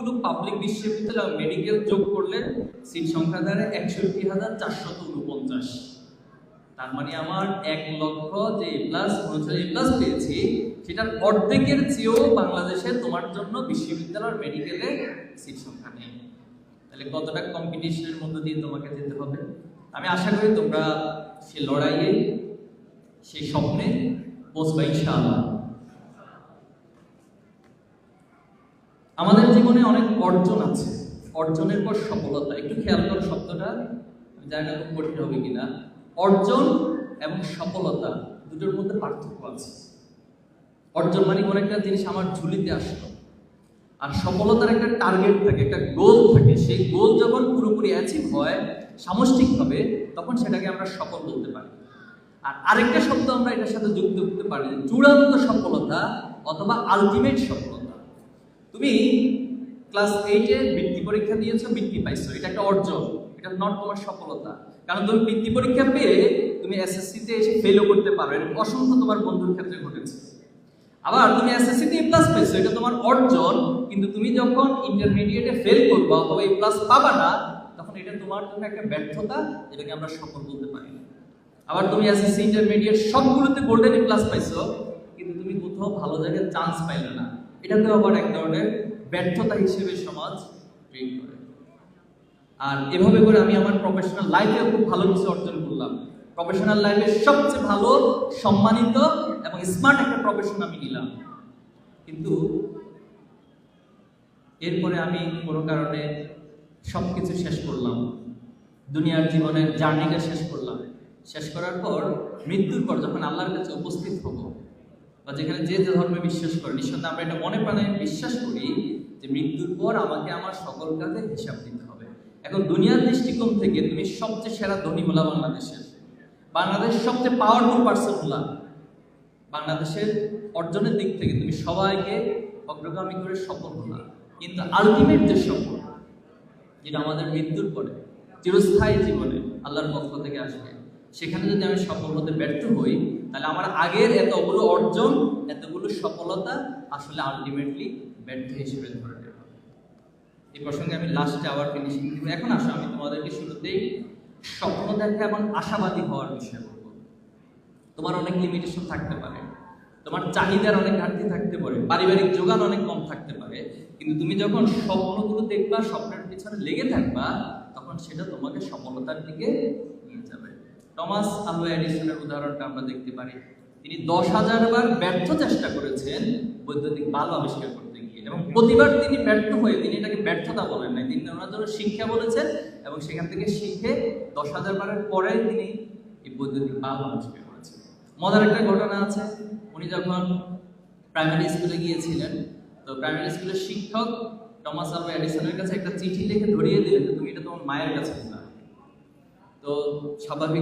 সবগুলো পাবলিক বিশ্ববিদ্যালয় মেডিকেল যোগ করলে সিট সংখ্যা দাঁড়ায় একষট্টি হাজার চারশত উনপঞ্চাশ। তার মানে আমার এক লক্ষ যে এ প্লাস উনচল্লিশ প্লাস পেয়েছি, সেটার অর্ধেকের চেয়েও বাংলাদেশে তোমার জন্য বিশ্ববিদ্যালয়ের মেডিকেলে সিট সংখ্যা নেই। তাহলে কতটা কম্পিটিশনের মধ্য দিয়ে তোমাকে যেতে হবে? আমি আশা করি তোমরা সে লড়াইয়ে সেই স্বপ্নে পৌঁছবা ইনশাআল্লাহ। আমাদের জীবনে অনেক অর্জন আছে। অর্জনের পর সফলতা। একটু খেয়াল করো শব্দটা জানি না খুব কঠিন হবে কিনা। অর্জন এবং সফলতা দুটোর মধ্যে পার্থক্য আছে। অর্জন মানে কোনো একটা জিনিস আমার ঝুলিতে আসলো। আর সফলতার একটা টার্গেট থাকে, একটা গোল থাকে। সেই গোল যখন পুরোপুরি অ্যাচিভ হয়, সামষ্টিকভাবে, তখন সেটাকে আমরা সফল বলতে পারি। আর আরেকটা শব্দ আমরা এটার সাথে যুক্ত করতে পারি চূড়ান্ত সফলতা অথবা আলটিমেট সফলতা। তুমি ক্লাস এইটে বৃত্তি পরীক্ষা দিয়েছ, বৃত্তি পাইছো। এটা একটা অর্জন, এটা নট তোমার সফলতা। কারণ তুমি বৃত্তি পরীক্ষা পেয়ে তুমি এসএসসিতে এসে ফেলও করতে পারো। এরকম অসংখ্য তোমার বন্ধুর ক্ষেত্রে ঘটেছে। আবার তুমি এসএসসিতে এ প্লাস পেয়েছ, এটা তোমার অর্জন, কিন্তু তুমি যখন ইন্টারমিডিয়েটে ফেল করবা অথবা এ প্লাস পাবা না, তখন এটা তোমার জন্য একটা ব্যর্থতা এটাকে আমরা সফল বলতে পারি আবার তুমি এসএসসি ইন্টারমিডিয়েট সবগুলোতে গোল্ডেন এ প্লাস পাইছো, কিন্তু তুমি কোথাও ভালো জায়গায় চান্স পাইলে না। এটাতেও আবার এক ধরনের ব্যর্থতা হিসেবে সমাজ ট্রিট করে। আর এভাবে করে আমি আমার প্রফেশনাল লাইফে খুব ভালো কিছু অর্জন করলাম। প্রফেশনাল লাইফে সবচেয়ে ভালো, সম্মানিত এবং স্মার্ট একটা প্রফেশন আমি নিলাম। কিন্তু এরপরে আমি কোনো কারণে সব কিছু শেষ করলাম। দুনিয়ার জীবনের জার্নিটা শেষ করলাম। শেষ করার পর মৃত্যুর পর যখন আল্লাহর কাছে উপস্থিত হব বা যেখানে যে যে ধর্মে বিশ্বাস করে, নিঃসন্দেহে আমরা এটা মনে প্রাণে বিশ্বাস করি যে মৃত্যুর পর আমাকে আমার সকল কাজে হিসাব দিতে হবে। এখন দুনিয়ার দৃষ্টিকোণ থেকে তুমি সবচেয়ে সেরা ধনী হলা বাংলাদেশের। বাংলাদেশ সবচেয়ে পাওয়ারফুল পার্সন হলা। বাংলাদেশের অর্জনের দিক থেকে তুমি সবাইকে অগ্রগামী করে সফল হলা। কিন্তু আলটিমেট যে সফল, যেটা আমাদের মৃত্যুর পরে, চিরস্থায়ী জীবনে আল্লাহর পক্ষ থেকে আসবে। সেখানে যদি আমি সফল হতে ব্যর্থ হই, তাহলে আমার আগের এতগুলো অর্জন, এতগুলো সফলতা আসলে আলটিমেটলি ব্যর্থ হিসেবে ধরে নেব। এই প্রসঙ্গে আমি লাস্টে আবার ফিনিশিং দিব। এখন আসো, আমি তোমাদেরকে শুরুতেই স্বপ্ন দেখা এবং আশাবাদী হওয়ার বিষয়ে বলব। তোমার অনেক লিমিটেশন থাকতে পারে। তোমার চাহিদার অনেক ঘাটতি থাকতে পারে। পারিবারিক যোগান অনেক কম থাকতে পারে। কিন্তু তুমি যখন স্বপ্নগুলো দেখবা, স্বপ্নের পিছনে লেগে থাকবা, তখন সেটা তোমাকে সফলতার দিকে নিয়ে যাবে। টমাস আলভা এডিসনের উদাহরণটা আমরা দেখতে পারি। তিনি দশ হাজার বার ব্যর্থ চেষ্টা করেছেন বৈদ্যুতিক বাল্ব আবিষ্কার করতে গিয়ে। এবং প্রতিবার তিনি ব্যর্থ হয়ে তিনি এটাকে ব্যর্থতা বলেন নাই। তিনি ওনার জন্য শিক্ষা বলেছেন এবং সেখান থেকে শিখে দশ হাজার বারের পরে তিনি এই বৈদ্যুতিক বাল্ব আবিষ্কার করেছেন। মজার একটা ঘটনা আছে। উনি যখন প্রাইমারি স্কুলে গিয়েছিলেন, তো প্রাইমারি স্কুলের শিক্ষক টমাস আলভা এডিসনের কাছে একটা চিঠি লিখে ধরিয়ে দিলেন তুমি এটা তোমার মায়ের কাছে দিবা তো স্বাভাবিক